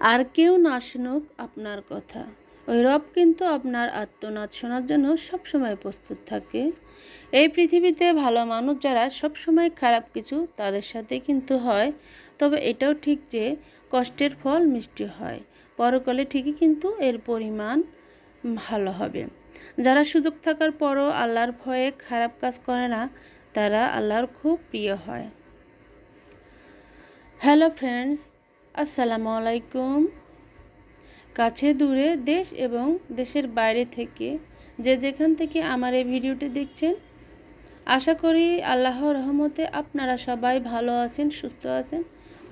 আর কেউ না শুনুক আপনার কথা। ওই রব কিন্তু আপনার আত্মনাদ শোনার জন্য সবসময় প্রস্তুত থাকে। এই পৃথিবীতে ভালো মানুষ যারা সবসময় খারাপ কিছু তাদের সাথে কিন্তু হয়। তবে এটাও ঠিক যে কষ্টের ফল মিষ্টি হয়। পরকালে ঠিকই কিন্তু এর পরিমাণ ভালো হবে। যারা সুযোগ থাকার পরও আল্লাহর ভয়ে খারাপ কাজ করে না, তারা আল্লাহর খুব প্রিয় হয়। হ্যালো ফ্রেন্ডস আসসালামু আলাইকুম। কাছে দূরে দেশ এবং দেশের বাইরে থেকে যে যেখান থেকে আমার এই ভিডিওটি দেখছেন, আশা করি আল্লাহর রহমতে আপনারা সবাই ভালো আছেন, সুস্থ আছেন।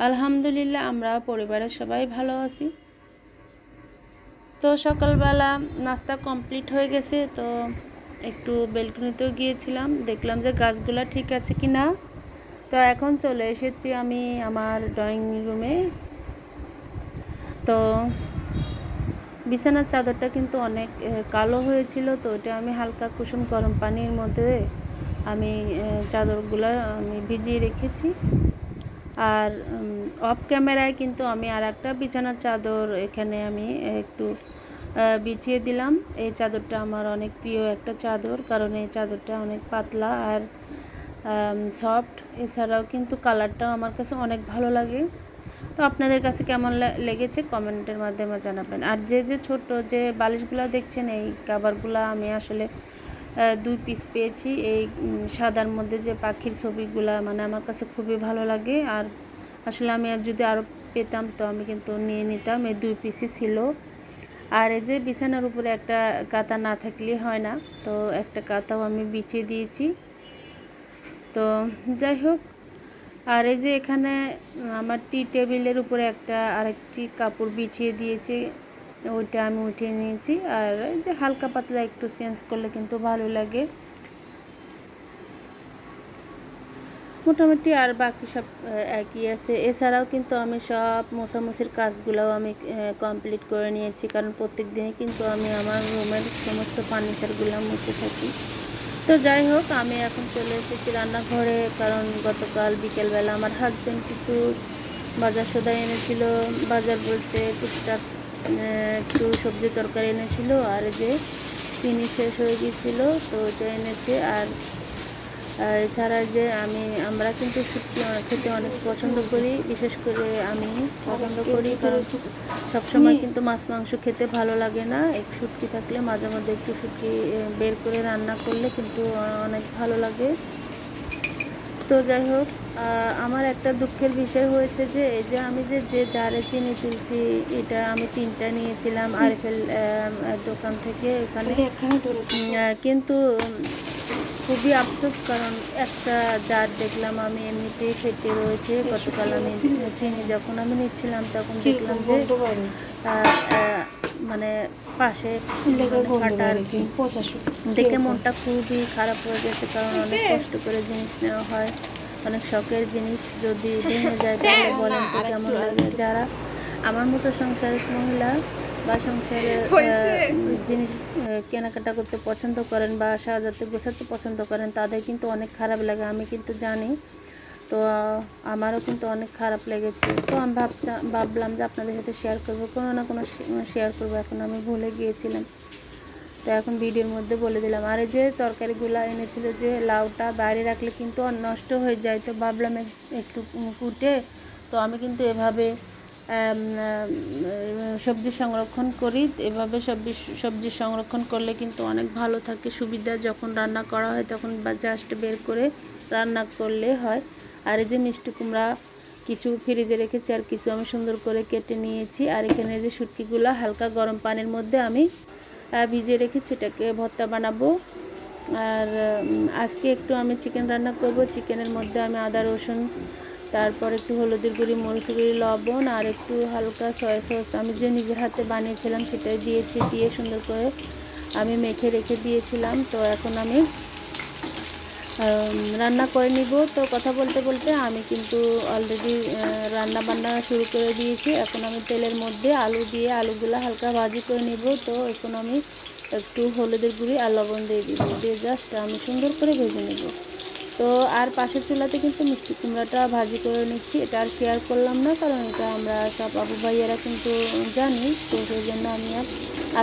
আলহামদুলিল্লাহ আমরা পরিবারের সবাই ভালো আছি। তো সকালবেলা নাস্তা কমপ্লিট হয়ে গেছে, তো একটু বেলকনিতেও গিয়েছিলাম, দেখলাম যে গাছগুলো ঠিক আছে কি না তো এখন চলে এসেছি আমি আমার ড্রয়িং রুমে। তো বিছানার চাদরটা কিন্তু অনেক কালো হয়েছিল, তো ওটা আমি হালকা কুসুম গরম পানির মধ্যে আমি চাদরগুলো আমি ভিজিয়ে রেখেছি। আর অফ ক্যামেরায় কিন্তু আমি আর একটা বিছানার চাদর এখানে আমি একটু বিছিয়ে দিলাম। এই চাদরটা আমার অনেক প্রিয় একটা চাদর, কারণ এই চাদরটা অনেক পাতলা আর সফট এছাড়াও কিন্তু কালারটাও আমার কাছে অনেক ভালো লাগে। তো আপনাদের কাছে কেমন লেগেছে? কমেন্টের মাধ্যমে জানাবেন। আর যে যে ছোট যে বালিশগুলো দেখছেন, এই কাবারগুলো আমি আসলে দুই পিস পেয়েছি। এই সাদার মধ্যে যে পাখির ছবিগুলো মানে আমার কাছে খুবই ভালো লাগে। আর আসলে আমি আর যদি আরও পেতাম, তো আমি কিন্তু নিয়ে নিতাম। এই দুই পিসই ছিল। আর এই যে বিছানার উপরে একটা কাতা না থাকলে হয় না। তো একটা কাতাও আমি বিছিয়ে দিয়েছি। তো যাই হোক আর এই যে এখানে আমার টি টেবিলের উপরে একটা আরেকটি কাপড় বিছিয়ে দিয়েছে। ওইটা আমি উঠিয়ে নিয়েছি। আর এই যে হালকা পাতলা একটু চেঞ্জ করলে কিন্তু ভালো লাগে। মোটামুটি আর বাকি সব একই আছে। এছাড়াও কিন্তু আমি সব মোছামুছির কাজগুলোও আমি কমপ্লিট করে নিয়েছি। কারণ প্রত্যেক দিনই কিন্তু আমি আমার রুমের সমস্ত ফার্নিচারগুলো মুছে থাকি। তো যাই হোক, আমি এখন চলে এসেছি রান্নাঘরে, কারণ গতকাল বিকেলবেলা আমার হাজব্যান্ড কিছু বাজার সদাই এনেছিল। বাজার বলতে টুকটাক একটু সবজি তরকারি এনেছিল, আর যে চিনি শেষ হয়ে গিয়েছিল, তো ওইটা এনেছে। আর এছাড়া যে আমি আমরা কিন্তু শুটকি খেতে অনেক পছন্দ করি বিশেষ করে আমি পছন্দ করি কারণ সবসময় কিন্তু মাছ মাংস খেতে ভালো লাগে না। এক শুটকি থাকলে মাঝে মধ্যে একটু শুটকি বের করে রান্না করলে কিন্তু অনেক ভালো লাগে। তো যাই হোক আমার একটা দুঃখের বিষয় হয়েছে যে এই যে আমি যে যে জারে চিনি তুলছি এটা আমি তিনটা নিয়েছিলাম আরএফএল দোকান থেকে এখানে। কিন্তু খুবই আফসোস কারণ একটা জার দেখলাম আমি এমনিতেই ফেটে রয়েছে। গতকাল আমি চিনি যখন আমি নিচ্ছিলাম তখন দেখলাম যে মানে পাশে দেখে মনটা খুবই খারাপ হয়ে গেছে কারণ অনেক কষ্ট করে জিনিস নেওয়া হয়। অনেক শখের জিনিস যদি ভেঙে যায় তাহলে বলেন তো কেমন লাগে? যারা আমার মতো সংসারের মহিলা বা সংসারে জিনিস কেনাকাটা করতে পছন্দ করেন বা সাজাতে গোছাতে পছন্দ করেন তাদের কিন্তু অনেক খারাপ লাগে আমি কিন্তু জানি। তো আমারও কিন্তু অনেক খারাপ লেগেছে। তো আমি ভাবছা ভাবলাম যে আপনাদের সাথে শেয়ার করব কোনো না কোনো শেয়ার করব এখন আমি ভুলে গিয়েছিলাম। তো এখন ভিডিওর মধ্যে বলে দিলাম। আর এই যে তরকারিগুলো এনেছিল যে লাউটা বাইরে রাখলে কিন্তু নষ্ট হয়ে যায় তো ভাবলাম একটু কুটে। তো আমি কিন্তু এভাবে সবজি সংরক্ষণ করি। এভাবে সবজি সবজি সংরক্ষণ করলে কিন্তু অনেক ভালো থাকে। সুবিধা যখন রান্না করা হয় তখন বা জাস্ট বের করে রান্না করলে হয়। আর এই যে মিষ্টি কুমড়া কিছু ফ্রিজে রেখেছি আর কিছু আমি সুন্দর করে কেটে নিয়েছি। আর এখানে যে শুটকিগুলো হালকা গরম পানির মধ্যে আমি ভিজিয়ে রেখেছি এটাকে ভর্তা বানাবো। আর আজকে একটু আমি চিকেন রান্না করব। চিকেনের মধ্যে আমি আদা রসুন তারপর একটু হলুদের গুঁড়ি, মরিচ গুঁড়ি, লবণ আর একটু হালকা সয়া সস। আমি যে নিজের হাতে বানিয়েছিলাম সেটাই দিয়েছি, দিয়ে সুন্দর করে আমি মেখে রেখে দিয়েছিলাম। তো এখন আমি রান্না করে নিব। তো কথা বলতে বলতে আমি কিন্তু অলরেডি রান্না বান্না শুরু করে দিয়েছি। এখন আমি তেলের মধ্যে আলু দিয়ে আলুগুলো হালকা ভাজি করে নিব। তো এখন আমি একটু হলুদের গুঁড়ি আর লবণ দিয়ে দিব। দিয়ে জাস্ট আমি সুন্দর করে ভেজে নেব। তো আর পাশের চুলাতে কিন্তু মিষ্টি কুমড়াটা ভাজি করে নিচ্ছি। এটা আর শেয়ার করলাম না, কারণ এটা আমরা সব আবু ভাইয়েরা কিন্তু জানি, তো সেই জন্য আমি আর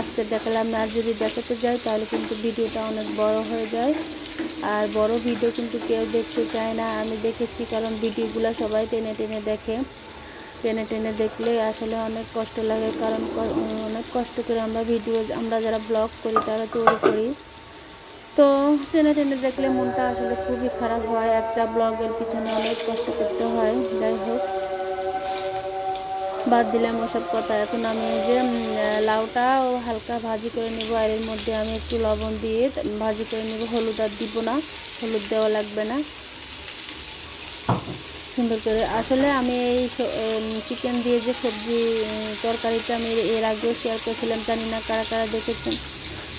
আজকে দেখালাম না। আর যদি দেখাতে যাই, তাহলে কিন্তু ভিডিওটা অনেক বড় হয়ে যায়। আর বড় ভিডিও কিন্তু কেউ দেখতে চায় না, আমি দেখেছি, কারণ ভিডিওগুলো সবাই টেনে টেনে দেখে। টেনে টেনে দেখলে আসলে অনেক কষ্ট লাগে, কারণ অনেক কষ্ট করে আমরা ভিডিও, আমরা যারা ব্লগ করি, তারা তৈরি করি। তো টেনে টেনে দেখলে মনটা আসলে খুবই খারাপ হয়। একটা ব্লগের পিছনে অনেক কষ্ট করতে হয়, যাই হোক। বাদ দিলাম ওসব কথা। এখন আমি যে লাউটা ও হালকা ভাজি করে নেব। আর এর মধ্যে আমি একটু লবণ দিয়ে ভাজি করে নেব। হলুদ আর দিব না, হলুদ দেওয়া লাগবে না। সুন্দর করে। আসলে আমি এই চিকেন দিয়ে যে সবজি তরকারিটা আমি এর আগেও শেয়ার করেছিলাম, জানি না কারা কারা দেখেছেন।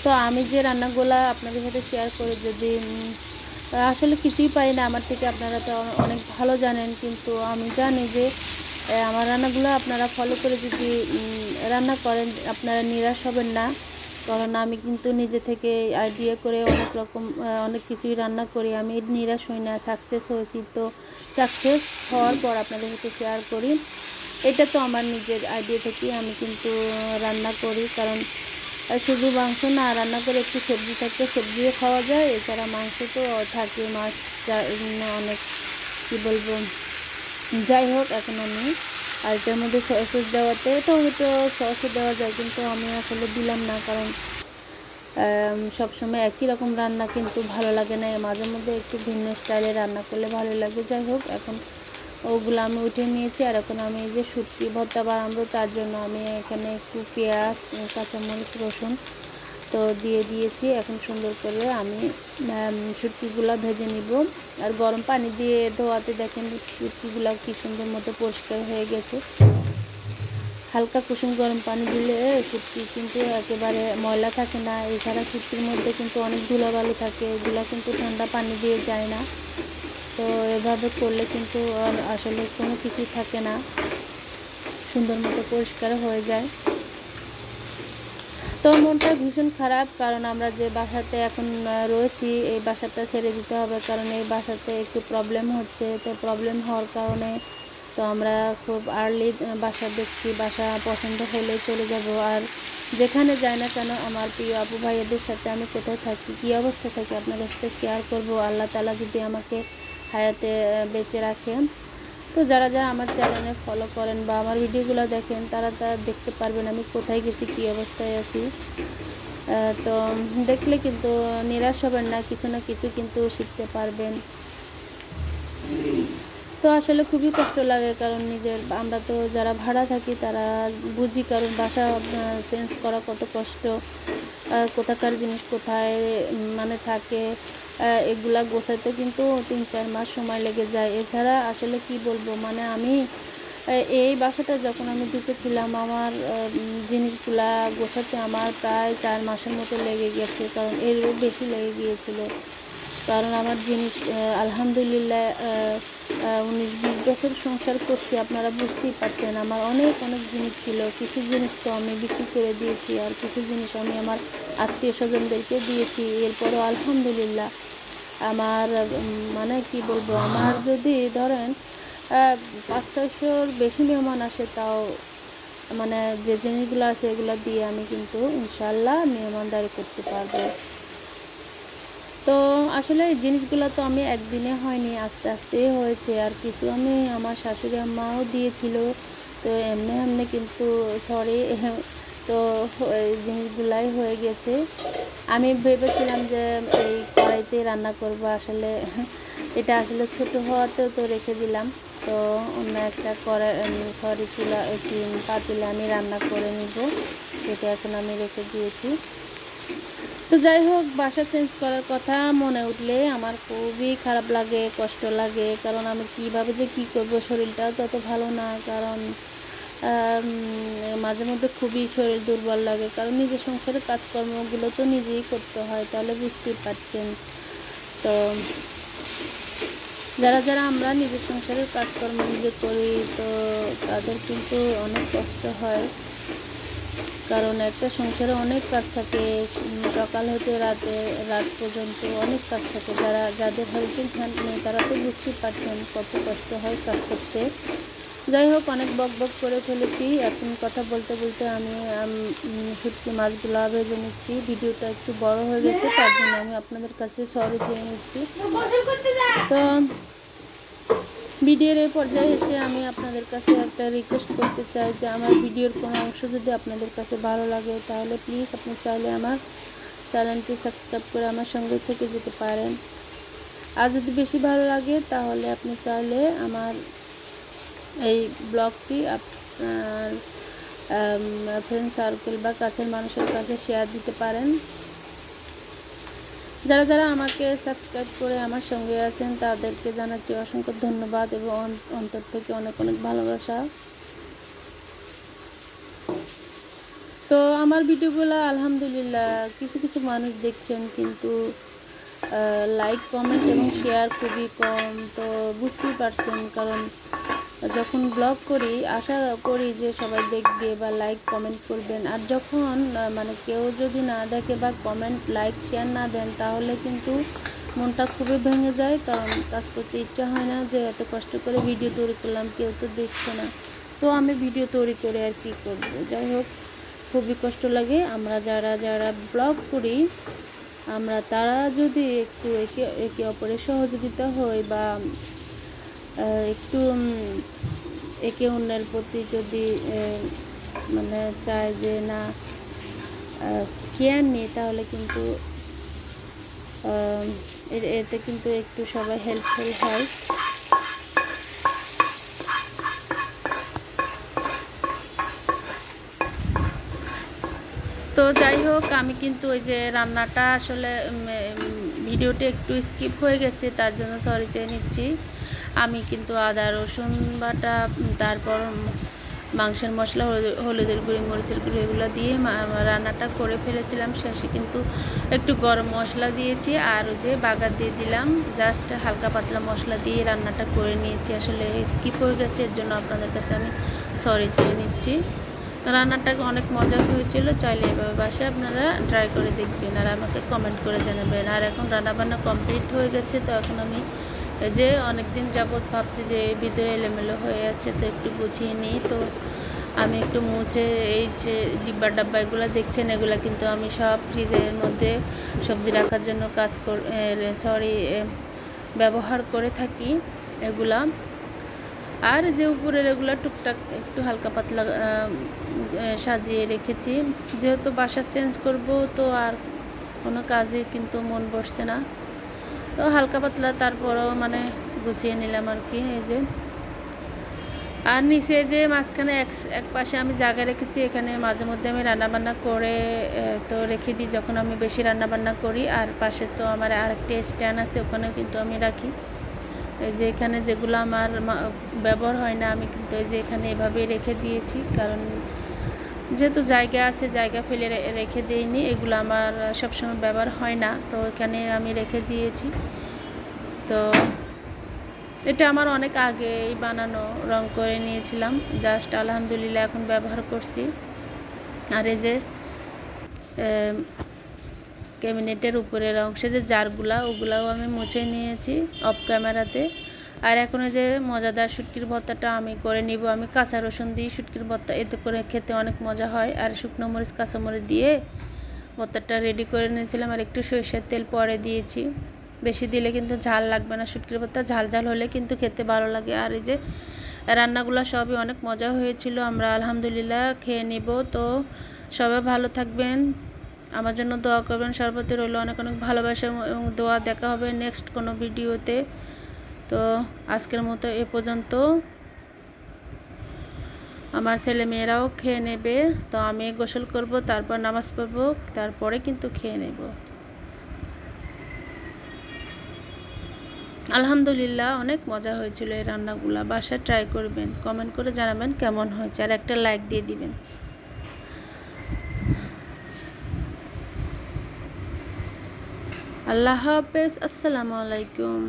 তো আমি যে রান্নাগুলো আপনাদের সাথে শেয়ার করি যদি আসলে কিছুই পাই না, আমার থেকে আপনারা তো অনেক ভালো জানেন, কিন্তু আমি জানি যে আমার রান্নাগুলো আপনারা ফলো করে যদি রান্না করেন, আপনারা নিরাশ হবেন না। কারণ আমি কিন্তু নিজে থেকে আইডিয়া করে অনেক রকম অনেক কিছুই রান্না করি। আমি নিরাশ হই না সাকসেস হয়েছি তো সাকসেস হওয়ার পর আপনাদের সাথে শেয়ার করি। এটা তো আমার নিজের আইডিয়া থেকেই আমি কিন্তু রান্না করি। কারণ শুধু মাংস না, রান্না করে একটু সবজি থাকলে সবজিও খাওয়া যায়। এছাড়া মাংস তো থাকে মাছ অনেক, কী বলব? যাই হোক, এখন আমি আর এটার মধ্যে সস দেওয়াতে টমেটো সসও দেওয়া যায়, কিন্তু আমি আসলে দিলাম না, কারণ সবসময় একই রকম রান্না কিন্তু ভালো লাগে না। মাঝে মধ্যে একটু ভিন্ন স্টাইলে রান্না করলে ভালো লাগে। যাই হোক, এখন ওগুলো আমি উঠে নিয়েছি, আর এখন আমি যে শুটকি ভর্তা বানাবো, তার জন্য আমি এখানে একটু পেঁয়াজ, কাঁচামরিচ, রসুন তো দিয়ে দিয়েছি। এখন সুন্দর করে আমি শুটকিগুলো ভেজে নিব। আর গরম পানি দিয়ে ধোয়াতে দেখেন শুটকিগুলো কি সুন্দর মতো পরিষ্কার হয়ে গেছে। হালকা কুসুম গরম পানি দিলে শুটকি কিন্তু একেবারে ময়লা থাকে না। এছাড়া শুটকির মধ্যে কিন্তু অনেক ধুলাবালু থাকে, এগুলো কিন্তু ঠান্ডা পানি দিয়ে যায় না। তো এভাবে করলে কিন্তু আর আসলে কোনো কিছু থাকে না। সুন্দর মতো পরিষ্কার হয়ে যায়। তো মনটা ভীষণ খারাপ কারণ আমরা যে বাসাতে এখন রয়েছি, এই বাসাটা ছেড়ে দিতে হবে কারণ এই বাসাতে একটু প্রবলেম হচ্ছে। তো প্রবলেম হওয়ার কারণে তো আমরা খুব আর্লি বাসা দেখছি, বাসা পছন্দ হলে চলে যাব। আর যেখানে যাই না কেন আমার প্রিয় আপু ভাইয়াদের সাথে আমি কোথায় থাকি, কী অবস্থা থাকি আপনাদের সাথে শেয়ার করব? আল্লাহ তালা যদি আমাকে হায়াতে বেঁচে রাখেন। তো যারা যারা আমার চ্যানেলে ফলো করেন বা আমার ভিডিওগুলো দেখেন, তারা তা দেখতে পারবেন আমি কোথায় গেছি, কী অবস্থায় আছি। তো দেখলে কিন্তু নিরাশ হবেন না, কিছু না কিছু কিন্তু শিখতে পারবেন। তো আসলে খুবই কষ্ট লাগে, কারণ নিজের, আমরা তো যারা ভাড়া থাকি, তারা বুঝি কারণ বাসা চেঞ্জ করা কত কষ্ট। কোথাকার জিনিস কোথায় মানে থাকে এগুলা গোছাইতে কিন্তু তিন চার মাস সময় লেগে যায়। এছাড়া আসলে কি বলব মানে আমি এই বাসাটা যখন আমি ঢুকেছিলাম, আমার জিনিসগুলা গোছাতে আমার প্রায় চার মাসের মতো লেগে গেছে, কারণ এরও বেশি লেগে গিয়েছিল। কারণ আমার জিনিস আলহামদুলিল্লাহ উনিশ বিশ বছর সংসার করছি, আপনারা বুঝতেই পারছেন, আমার অনেক অনেক জিনিস ছিল। কিছু জিনিস তো আমি বিক্রি করে দিয়েছি আর কিছু জিনিস আমি আমার আত্মীয় স্বজনদেরকে দিয়েছি। এরপরও আলহামদুলিল্লাহ, আমার মানে কি বলব, আমার যদি ধরেন পাঁচ, ছয়শোর বেশি মেহমান আসে তাও মানে যে জিনিসগুলো আছে এগুলো দিয়ে আমি কিন্তু ইনশাল্লাহ মেহমানদারি করতে পারব। তো আসলে এই জিনিসগুলো তো আমি একদিনে হয়নি, আস্তে আস্তেই হয়েছে। আর কিছু আমি আমার শাশুড়ি আম্মাও দিয়েছিল, তো এমনি এমনি কিন্তু সরি তো জিনিসগুলাই হয়ে গেছে। আমি ভেবেছিলাম যে এই কড়াইতে রান্না করব, আসলে এটা আসলে ছোট হওয়াতেও তো রেখে দিলাম। তো অন্য একটা কড়াই সরি চুলা পাতিলে আমি রান্না করে নিব এটা এখন আমি রেখে দিয়েছি। তো যাই হোক, বাসা চেঞ্জ করার কথা মনে উঠলে আমার খুবই খারাপ লাগে, কষ্ট লাগে। কারণ আমি কীভাবে যে কি করব শরীরটাও তত ভালো না। কারণ মাঝে মধ্যে খুবই শরীর দুর্বল লাগে। কারণ নিজের সংসারের কাজকর্মগুলো তো নিজেই করতে হয়, তাহলে বুঝতেই পারছেন। তো যারা যারা আমরা নিজের সংসারের কাজকর্ম নিজে করি, তো তাদের কিন্তু অনেক কষ্ট হয়। কারণ একটা সংসারে অনেক কাজ থাকে সকাল হতে রাতে, রাত পর্যন্ত অনেক কাজ থাকে। যারা, যাদের হেল্পিং হ্যান্ড নেই, তারা তো বুঝতেই পারছেন কত কষ্ট হয় কাজ করতে। যাই হোক, অনেক বক বক করে ফেলেছি। এখন কথা বলতে বলতে আমি শুটকি মাছগুলো ভেজে নিচ্ছি। ভিডিওটা একটু বড় হয়ে গেছে, তার জন্য আমি আপনাদের কাছে সরি চেয়ে নিচ্ছি। তো ভিডিওর এই পর্যায়ে এসে আমি আপনাদের কাছে একটা রিকোয়েস্ট করতে চাই যে আমার ভিডিওর কোনো অংশ যদি আপনাদের কাছে ভালো লাগে, তাহলে প্লিজ আপনি চাইলে আমার চ্যানেলটি সাবস্ক্রাইব করে আমার সঙ্গে থেকে যেতে পারেন। আর যদি বেশি ভালো লাগে, তাহলে আপনি চাইলে আমার এই ব্লগটি আপনার ফ্রেন্ড সার্কেল বা কাছের মানুষের কাছে শেয়ার দিতে পারেন। যারা যারা আমাকে সাবস্ক্রাইব করে আমার সঙ্গে আছেন, তাদেরকে জানাচ্ছি অসংখ্য ধন্যবাদ এবং অন্তর থেকে অনেক অনেক ভালোবাসা। তো আমার ভিডিওগুলো আলহামদুলিল্লাহ কিছু কিছু মানুষ দেখছেন কিন্তু লাইক কমেন্ট এবং শেয়ার খুবই কম। তো বুঝতেই পারছেন, কারণ যখন ব্লগ করি, আশা করি যে সবাই দেখবে বা লাইক কমেন্ট করবেন। আর যখন মানে কেউ যদি না দেখে বা কমেন্ট লাইক শেয়ার না দেন, তাহলে কিন্তু মনটা খুবই ভেঙে যায়। কারণ কাজ করতে ইচ্ছা হয় না যে এত কষ্ট করে ভিডিও তৈরি করলাম, কেউ তো দেখছে না। তো আমি ভিডিও তৈরি করে আর কি করব? যাই হোক, খুবই কষ্ট লাগে। আমরা যারা যারা ব্লগ করি, আমরা তারা যদি একটু একে একে অপরের সহযোগিতা হই বা একটু একে অন্যের প্রতি যদি মানে চায় যে না কেয়ার নিই তাহলে কিন্তু এতে কিন্তু একটু সবাই হেল্পফুল হয়। তো যাই হোক আমি কিন্তু ওই যে রান্নাটা আসলে উম, একটু স্কিপ হয়ে গেছে তার জন্য সরি চেয়ে নিচ্ছি। আমি কিন্তু আদা, রসুন বাটা, তারপর মাংসের মশলা, হলুদ- হলুদের গুঁড়ি, মরিচের গুঁড়ি এগুলো দিয়ে রান্নাটা করে ফেলেছিলাম। শেষে কিন্তু একটু গরম মশলা দিয়েছি আর যে বাগার দিয়ে দিলাম। জাস্ট হালকা পাতলা মশলা দিয়ে রান্নাটা করে নিয়েছি। আসলে স্কিপ হয়ে গেছে, এর জন্য আপনাদের কাছে আমি সরি চেয়ে নিচ্ছি। রান্নাটা অনেক মজা হয়েছিল, চাইলে এভাবে বাসে আপনারা ট্রাই করে দেখবেন আর আমাকে কমেন্ট করে জানাবেন। আর এখন রান্নাবান্না কমপ্লিট হয়ে গেছে, তো এখন আমি যে অনেক দিন যাবৎ ভাবছি যে এই ভিতরে এলোমেলো হয়ে আছে, তো একটু গুছিয়ে নিই। তো আমি একটু মুছে এই যে ডিব্বা ডাব্বা এগুলো দেখছেন, এগুলো কিন্তু আমি সব ফ্রিজের মধ্যে সবজি রাখার জন্য কাজ কর সরি ব্যবহার করে থাকি এগুলা। আর যে উপরের এগুলো টুকটাক একটু হালকা পাতলা সাজিয়ে রেখেছি। যেহেতু বাসা চেঞ্জ করব, তো আর কোনো কাজে কিন্তু মন বসছে না। তো হালকা পাতলা, তারপরও মানে গুছিয়ে নিলাম আর কি, এই যে। আর নিচে যে মাঝখানে এক এক পাশে আমি জায়গা রেখেছি, এখানে মাঝে মধ্যে আমি রান্নাবান্না করে তো রেখে দিই যখন আমি বেশি রান্নাবান্না করি। আর পাশে তো আমার আরেকটি স্ট্যান্ড আছে, ওখানেও কিন্তু আমি রাখি। এই যে এখানে যেগুলো আমার ব্যবহার হয় না, আমি কিন্তু এই যে এখানে এভাবেই রেখে দিয়েছি, কারণ যেহেতু জায়গা আছে, জায়গা ফেলে রেখে দিইনি, এগুলো আমার সবসময় ব্যবহার হয় না, তো এখানে আমি রেখে দিয়েছি। তো এটা আমার অনেক আগেই বানানো, রং করে নিয়েছিলাম জাস্ট আলহামদুলিল্লাহ এখন ব্যবহার করছি। আর এই যে ক্যাবিনেটের উপরের অংশে যে জারগুলা ওগুলাও আমি মুছে নিয়েছি অফ ক্যামেরাতে আর এখন যে মজাদার শুটকির ভর্তাটা আমি করে নিব। আমি কাঁচা রসুন দিই শুটকির ভর্তা, এতে করে খেতে অনেক মজা হয়। আর শুকনো মরিচ, কাঁচা মরিচ দিয়ে ভর্তাটা রেডি করে নিয়েছিলাম। আর একটু সরিষার তেল পরে দিয়েছি। বেশি দিলে কিন্তু ঝাল লাগবে না শুটকির ভর্তা। ঝাল ঝাল হলে কিন্তু খেতে ভালো লাগে। আর এই যে রান্নাগুলো সবই অনেক মজা হয়েছিল। আমরা আলহামদুলিল্লাহ খেয়ে নিব। তো সবাই ভালো থাকবেন। আমার জন্য দোয়া করবেন। সর্বতি রইল অনেক অনেক ভালোবাসা এবং দোয়া। দেখা হবে নেক্সট কোনো ভিডিওতে তো আজকের মতো এ পর্যন্ত। আমার ছেলে মেয়েরাও খেয়ে নেবে, তো আমি গোসল করব, তারপর নামাজ পড়ব, তারপরে কিন্তু খেয়ে নেব। আলহামদুলিল্লাহ, অনেক মজা হয়েছিল এই রান্নাগুলা, বাসায় ট্রাই করবেন কমেন্ট করে জানাবেন কেমন হয়েছে, আর একটা লাইক দিয়ে দিবেন। আল্লাহ হাফেজ, আসসালামু আলাইকুম।